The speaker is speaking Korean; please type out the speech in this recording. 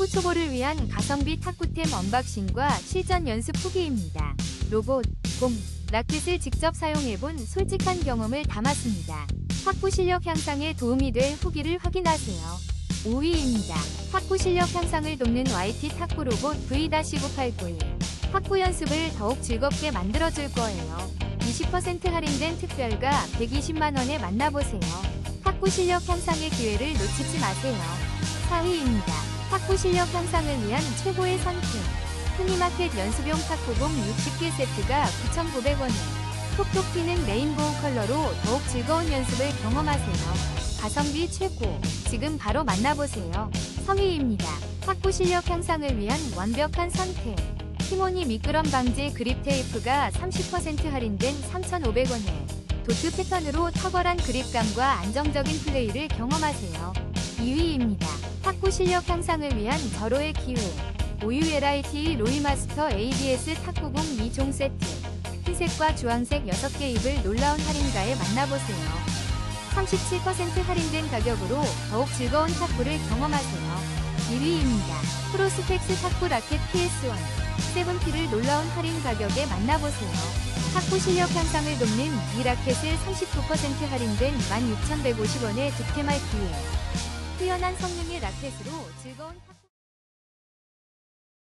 탁구 초보를 위한 가성비 탁구템 언박싱과 실전 연습 후기입니다. 로봇, 공, 라켓을 직접 사용해본 솔직한 경험을 담았습니다. 탁구 실력 향상에 도움이 될 후기를 확인하세요. 5위입니다. 탁구 실력 향상을 돕는 YT 탁구 로봇 V-981. 탁구 연습을 더욱 즐겁게 만들어줄 거예요. 20% 할인된 특별가 120만원에 만나보세요. 탁구 실력 향상의 기회를 놓치지 마세요. 4위입니다. 탁구 실력 향상을 위한 최고의 선택. 흔히마켓 연습용 탁구공 60개 세트가 9,900원에 톡톡 튀는 레인보우 컬러로 더욱 즐거운 연습을 경험하세요. 가성비 최고. 지금 바로 만나보세요. 3위입니다. 탁구 실력 향상을 위한 완벽한 선택. 티모니 미끄럼 방지 그립 테이프가 30% 할인된 3,500원에 도트 패턴으로 탁월한 그립감과 안정적인 플레이를 경험하세요. 2위입니다. 탁구 실력 향상을 위한 절호의 기회. OULIT 로이마스터 ABS 탁구공 2종 세트. 흰색과 주황색 6개 입을 놀라운 할인가에 만나보세요. 37% 할인된 가격으로 더욱 즐거운 탁구를 경험하세요. 1위입니다. 프로스펙스 탁구 라켓 PS1. 세븐피를 놀라운 할인 가격에 만나보세요. 탁구 실력 향상을 돕는 이 라켓을 39% 할인된 16,150원에 득템할 기회. 뛰어난 성능의 라켓으로 즐거운